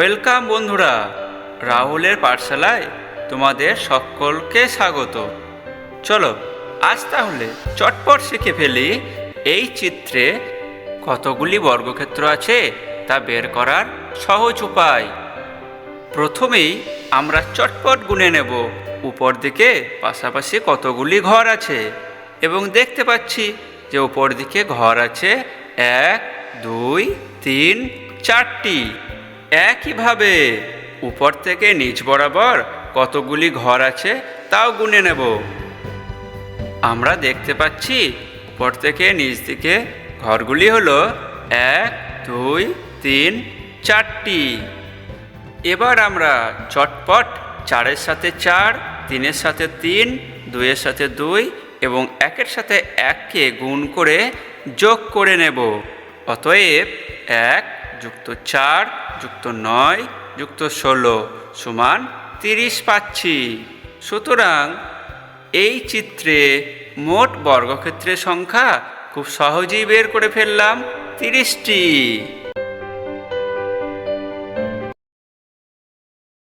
Welcome বন্ধুরা, রাহুলের পাঠশালায় তোমাদের সকলকে স্বাগত। চলো, আজ তাহলে চটপট শিখে ফেলি এই চিত্রে কতগুলি বর্গক্ষেত্র আছে তা বের করার সহজ উপায়। প্রথমেই আমরা চটপট গুনে নেব, উপর দিকে পাশাপাশি কতগুলি ঘর আছে এবং দেখতে পাচ্ছি যে উপর দিকে ঘর আছে এক, দুই, তিন, চারটি। একইভাবে উপর থেকে নিচ বরাবর কতগুলি ঘর আছে তাও গুনে নেব। আমরা দেখতে পাচ্ছি উপর থেকে নিচ দিকে ঘরগুলি হলো এক, দুই, তিন, চারটি। এবার আমরা চটপট চারের সাথে চার, তিনের সাথে তিন, দুইয়ের সাথে দুই এবং একের সাথে এককে গুণ করে যোগ করে নেব। অতএব এক যুক্ত চার যুক্ত নয়, যুক্ত ষোলো সমান তিরিশ পাচ্ছি। সুতরাং এই চিত্রে মোট বর্গক্ষেত্রের সংখ্যা খুব সহজেই বের করে ফেললাম তিরিশটি।